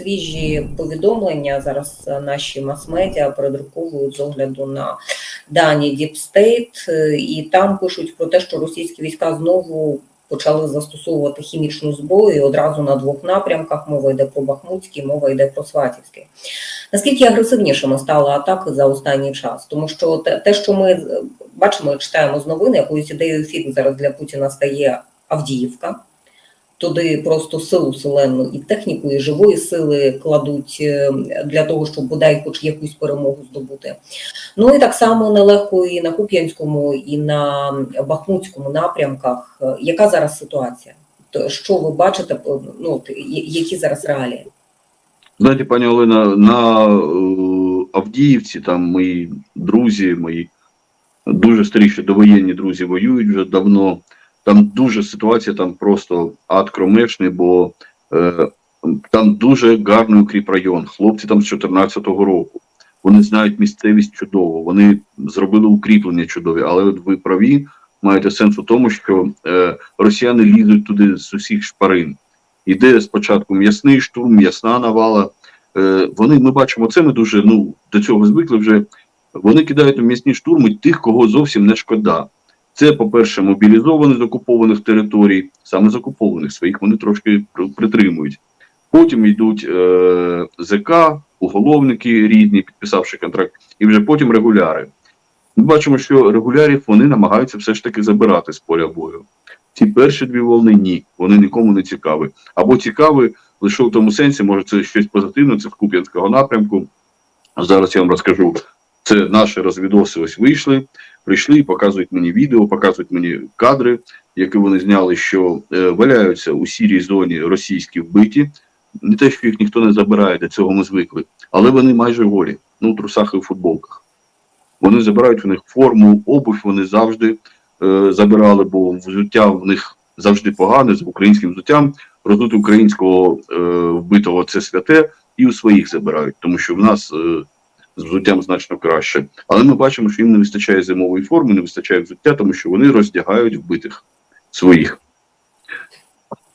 свіжі повідомлення зараз е, наші мас-медіа передруковують з огляду на дані е, і там пишуть про те, що російські війська знову почали застосовувати хімічну зброю одразу на двох напрямках. Мова йде про Бахмутський, мова йде про Сватівський. Наскільки агресивнішими стали атаки за останній час? Тому що те, те що ми е, бачимо читаємо з новин, якоюсь ідеєю фікс зараз для Путіна стає Авдіївка. Туди просто силу селену і техніку, і живої сили кладуть е, для того, щоб бодай хоч якусь перемогу здобути. Ну і так само нелегко і на Куп'янському, і на Бахмутському напрямках. Е, Яка зараз ситуація? Що ви бачите? Ну які зараз реалії? Знаєте, пані Олена, на е, Авдіївці там мої друзі, мої дуже старіші довоєнні друзі воюють вже давно. Там дуже ситуація, там просто ад кромешний, бо е, там дуже гарний укріпрайон. Хлопці там з 14-го року. Вони знають місцевість чудово, вони зробили укріплення чудові, але от ви праві маєте сенс у тому, що е, росіяни лізуть туди з усіх шпарин. Іде спочатку м'ясний штурм, м'ясна навала. Е, вони ми бачимо це. Ми дуже ну до цього звикли вже. Вони кидають у м'ясні штурми тих, кого зовсім не шкода. Це, по-перше, мобілізовані з окупованих територій, саме з окупованих своїх вони трошки притримують. Потім йдуть е, ЗК, уголовники різні, підписавши контракт, і вже потім регуляри. Ми бачимо, що регулярів вони намагаються все ж таки забирати з поля бою. Ці перші дві волни ні, вони нікому не цікаві. Або цікаві лише в тому сенсі, може, це щось позитивне, це в Куп'янського напрямку. Зараз я вам розкажу. Це наші розвідоси ось вийшли, прийшли і показують мені відео, показують мені кадри, які вони зняли, що е, валяються у сірій зоні російські вбиті. Не те, що їх ніхто не забирає, до цього ми звикли, але вони майже голі, ну, в трусах і в футболках. Вони забирають у них форму, обувь вони завжди е, забирали, бо взуття в них завжди погане з українським взуттям. Роздути українського е, вбитого це святе, і у своїх забирають, тому що в нас е, з взуттям значно краще. Але ми бачимо, що їм не вистачає зимової форми, не вистачає взуття, тому що вони роздягають вбитих своїх.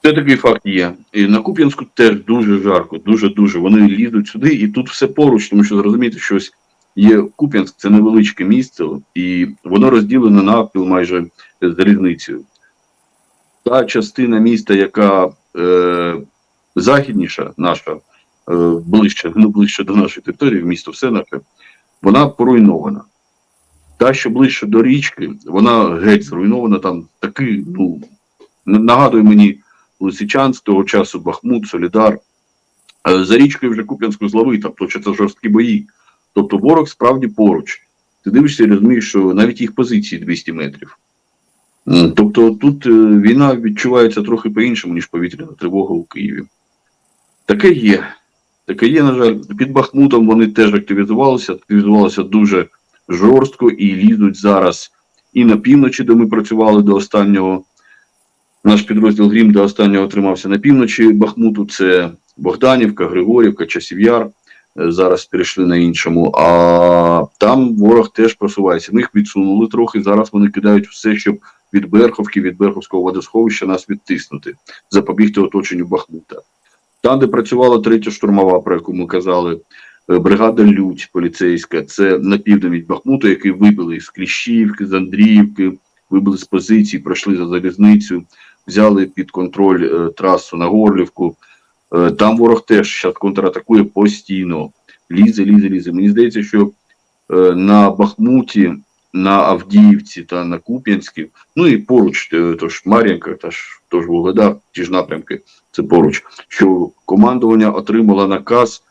Це такий факт є. І на Куп'янську теж дуже жарко, дуже дуже. Вони лізуть сюди, і тут все поруч, тому що зрозуміти, що є Куп'янськ, це невеличке місце, і воно розділено навпіл майже залізницею. Та частина міста, яка е, західніша, наша, ближче, ну ближче до нашої території, в місто все вона поруйнована. Та, що ближче до річки, вона геть зруйнована, там такий, ну, нагадує мені Лисичанськ того часу, Бахмут, Солідар. Е, За річкою вже Куп'янську злови, там точаться жорсткі бої. Тобто ворог справді поруч. Ти дивишся і розумієш, що навіть їх позиції 200 метрів. Тобто тут е, війна відчувається трохи по-іншому, ніж повітряна тривога у Києві. Таке є. Таке є, на жаль, під Бахмутом вони теж активізувалися, активізувалися дуже жорстко і лізуть зараз і на півночі, де ми працювали до останнього. Наш підрозділ Грім до останнього тримався на півночі Бахмуту. Це Богданівка, Григорівка, Часів'яр. Е, Зараз перейшли на іншому. А там ворог теж просувається. Ми їх відсунули трохи. Зараз вони кидають все, щоб від Берховки, від Берховського водосховища нас відтиснути, запобігти оточенню Бахмута. Там, де працювала третя штурмова, про яку ми казали, е, бригада Лють поліцейська, це на південь від Бахмута, який вибили з Кліщівки, з Андріївки, вибили з позицій, пройшли за залізницю, взяли під контроль е, трасу на Горлівку. Е, там ворог теж зараз контратакує постійно. Лізе, лізе, лізе. Мені здається, що на Бахмуті, на Авдіївці та на Куп'янській, ну і поруч, е, тож Мар'їнка, та ж тож Вугледар, ті ж напрямки, це поруч, що командування отримало наказ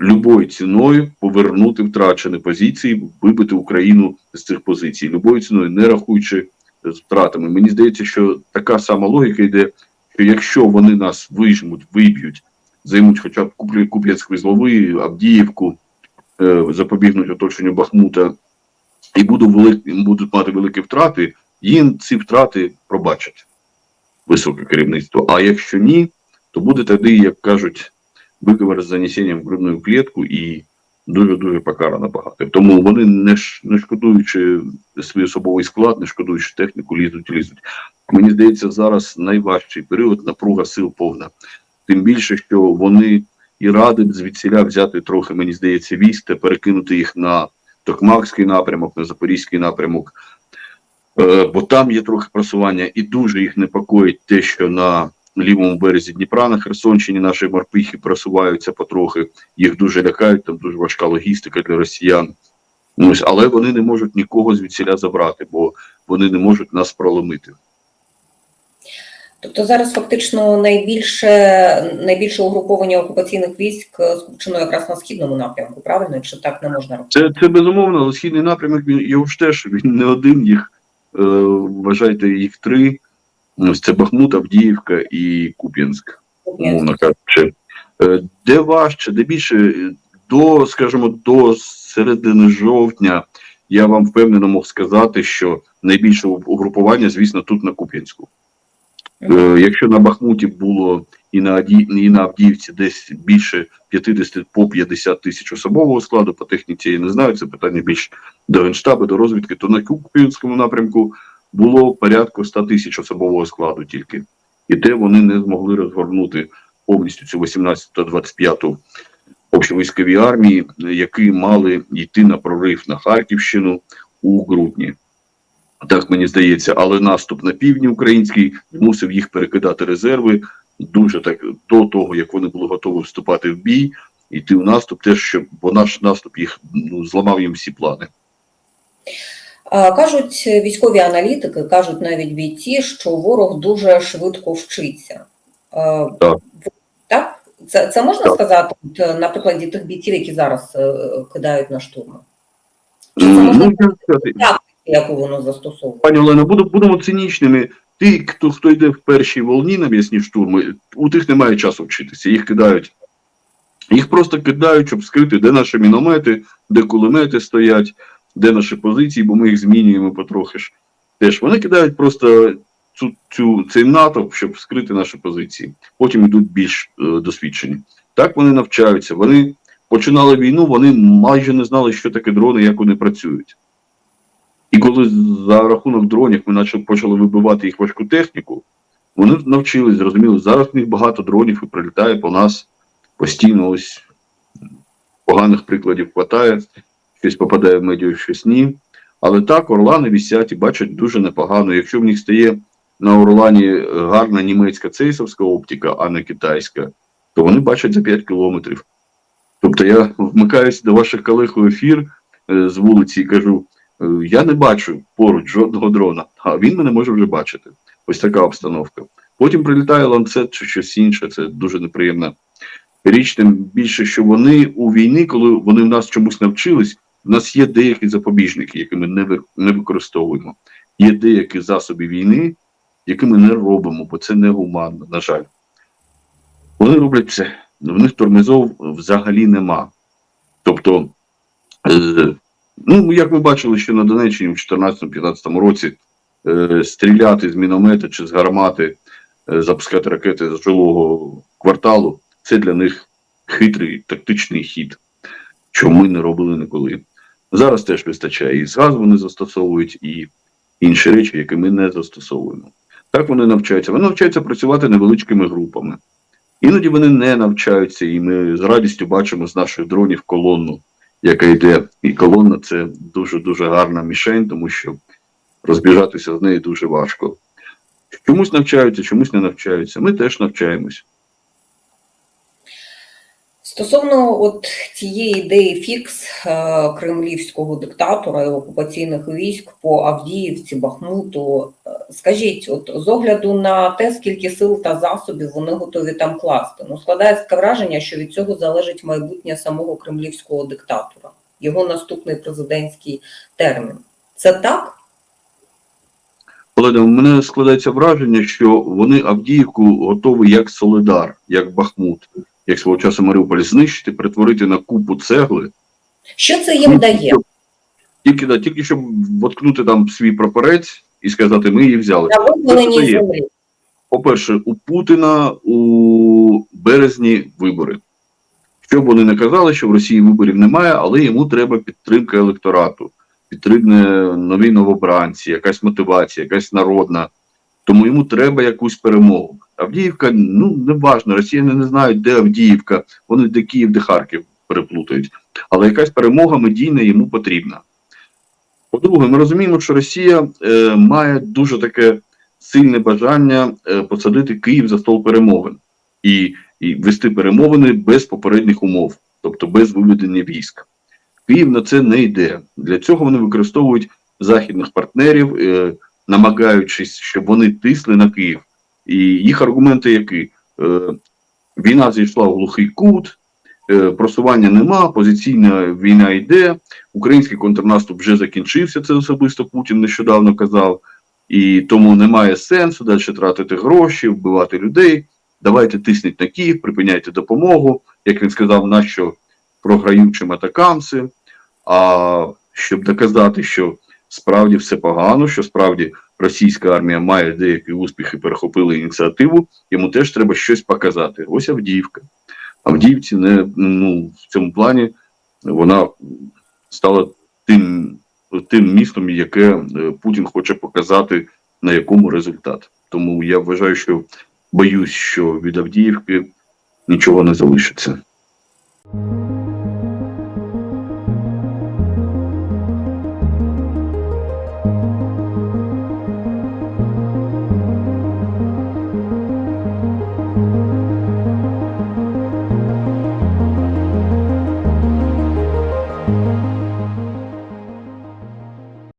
любою ціною повернути втрачені позиції, вибити Україну з цих позицій, любою ціною, не рахуючи з втратами. Мені здається, що така сама логіка йде, що якщо вони нас вижмуть, виб'ють, займуть хоча б Куплі- Куп'янськ Візлови, Авдіївку, е, запобігнуть оточенню Бахмута і будуть, великі, будуть мати великі втрати, їм ці втрати пробачать високе керівництво. А якщо ні, то буде тоді, як кажуть, виговор з занесенням в грудну клітку і дуже-дуже покарано багато. Тому вони не, не шкодуючи свій особовий склад, не шкодуючи техніку, лізуть, лізуть. Мені здається, зараз найважчий період напруга сил повна. Тим більше, що вони і радив звідсіля взяти трохи, мені здається, військ та перекинути їх на Токмакський напрямок, на Запорізький напрямок. Е, бо там є трохи просування, і дуже їх непокоїть те, що на лівому березі Дніпра на Херсонщині наші морпихи просуваються потрохи, їх дуже лякають, там дуже важка логістика для росіян. Ось, але вони не можуть нікого звідсіля забрати, бо вони не можуть нас проломити. Тобто зараз фактично найбільше, найбільше угруповання окупаційних військ е, скупчено якраз на східному напрямку, правильно? Чи так не можна робити? Це, це безумовно, але східний напрямок він його ж теж він не один, їх е, вважайте, їх три. Ось це Бахмут, Авдіївка і Куп'янськ. умовно кажучи. Е, Де важче, де більше, до, скажімо, до середини жовтня я вам впевнено мог сказати, що найбільше угрупування, звісно, тут на Куп'янську. Е, Якщо на Бахмуті було і на і на Авдіївці десь більше 50 по 50 тисяч особового складу, по техніці я не знаю, це питання більш до генштабу, до розвідки, то на Куп'янському напрямку було порядку 100 тисяч особового складу тільки. І те вони не змогли розгорнути повністю цю 18 та 25 общовійськові армії, які мали йти на прорив на Харківщину у грудні. Так мені здається, але наступ на півдні український мусив їх перекидати резерви дуже так до того, як вони були готові вступати в бій, йти в наступ, теж щоб бо наш наступ їх ну, зламав їм всі плани. Кажуть військові аналітики, кажуть навіть бійці, що ворог дуже швидко вчиться. Так. Так? Це, це можна Так. сказати е, на прикладі тих бійців, які зараз е, кидають на штурми? Чи це можна Ну, сказати, Яку воно застосовує? Пані Олено, будемо цинічними. Ті, хто, хто йде в першій волні на м'ясні штурми, у тих немає часу вчитися. Їх кидають. Їх просто кидають, щоб скрити, де наші міномети, де кулемети стоять, де наші позиції, бо ми їх змінюємо потрохи ж. Теж вони кидають просто цю, цю, цей натовп, щоб скрити наші позиції. Потім йдуть більш е, досвідчені. Так вони навчаються. Вони починали війну, вони майже не знали, що таке дрони, як вони працюють. І коли за рахунок дронів ми почали, вибивати їх важку техніку, вони навчились, зрозуміли, зараз в них багато дронів і прилітає по нас постійно ось поганих прикладів хватає, щось попадає в медіа, щось ні. Але так, орлани вісять і бачать дуже непогано. Якщо в них стає на Орлані е, гарна німецька цейсовська оптика, а не китайська, то вони бачать за 5 кілометрів. Тобто я вмикаюся до ваших колег у ефір е, з вулиці і кажу: Я не бачу поруч жодного дрона, а він мене може вже бачити. Ось така обстановка. Потім прилітає ланцет чи щось інше, це дуже неприємна річ. Тим більше, що вони у війні, коли вони в нас чомусь навчились, в нас є деякі запобіжники, які ми не, використовуємо. Є деякі засоби війни, які ми не робимо, бо це негуманно, на жаль. Вони роблять все. В них тормозов взагалі нема. Тобто, е, Ну, як ми бачили, що на Донеччині в 2014-2015 році е, стріляти з міномета чи з гармати, е, запускати ракети з жилого кварталу це для них хитрий тактичний хід, що ми не робили ніколи. Зараз теж вистачає і з газу вони застосовують, і інші речі, які ми не застосовуємо. Так вони навчаються. Вони навчаються працювати невеличкими групами. Іноді вони не навчаються, і ми з радістю бачимо з наших дронів колонну яка йде, і колона це дуже-дуже гарна мішень, тому що розбіжатися з нею дуже важко. Чомусь навчаються, чомусь не навчаються. Ми теж навчаємось. Стосовно от цієї ідеї фікс е, кремлівського диктатора і окупаційних військ по Авдіївці, Бахмуту, е, скажіть, от з огляду на те, скільки сил та засобів вони готові там класти, ну складається враження, що від цього залежить майбутнє самого кремлівського диктатора, його наступний президентський термін. Це так? Олена, у мене складається враження, що вони Авдіївку готові як Солидар, як Бахмут, як свого часу Маріуполь, знищити, перетворити на купу цегли. Що це їм Ну, дає? Тільки, да, тільки щоб воткнути там свій прапорець і сказати, ми її взяли. По-перше, у Путіна у березні вибори. Що б вони не казали, що в Росії виборів немає, але йому треба підтримка електорату, підтримне нові новобранці, якась мотивація, якась народна. Тому йому треба якусь перемогу. Авдіївка, ну не важно, росіяни не знають, де Авдіївка, вони де Київ, де Харків переплутають. Але якась перемога медійна йому потрібна. По-друге, ми розуміємо, що Росія е, має дуже таке сильне бажання е, посадити Київ за стол перемовин і, і вести перемовини без попередніх умов, тобто без виведення військ. Київ на це не йде. Для цього вони використовують західних партнерів, е, намагаючись, щоб вони тисли на Київ. І їх аргументи які? Е, війна зійшла в глухий кут, е, просування нема, позиційна війна йде, український контрнаступ вже закінчився, це особисто Путін нещодавно казав, і тому немає сенсу далі тратити гроші, вбивати людей. Давайте тисніть на Київ, припиняйте допомогу. Як він сказав, нащо програючим атакамси. А щоб доказати, що справді все погано, що справді російська армія має деякі успіхи, перехопили ініціативу, йому теж треба щось показати. Ось Авдіївка. Авдіївці не ну в цьому плані вона стала тим, тим містом, яке е, Путін хоче показати, на якому результат. Тому я вважаю, що боюсь, що від Авдіївки нічого не залишиться.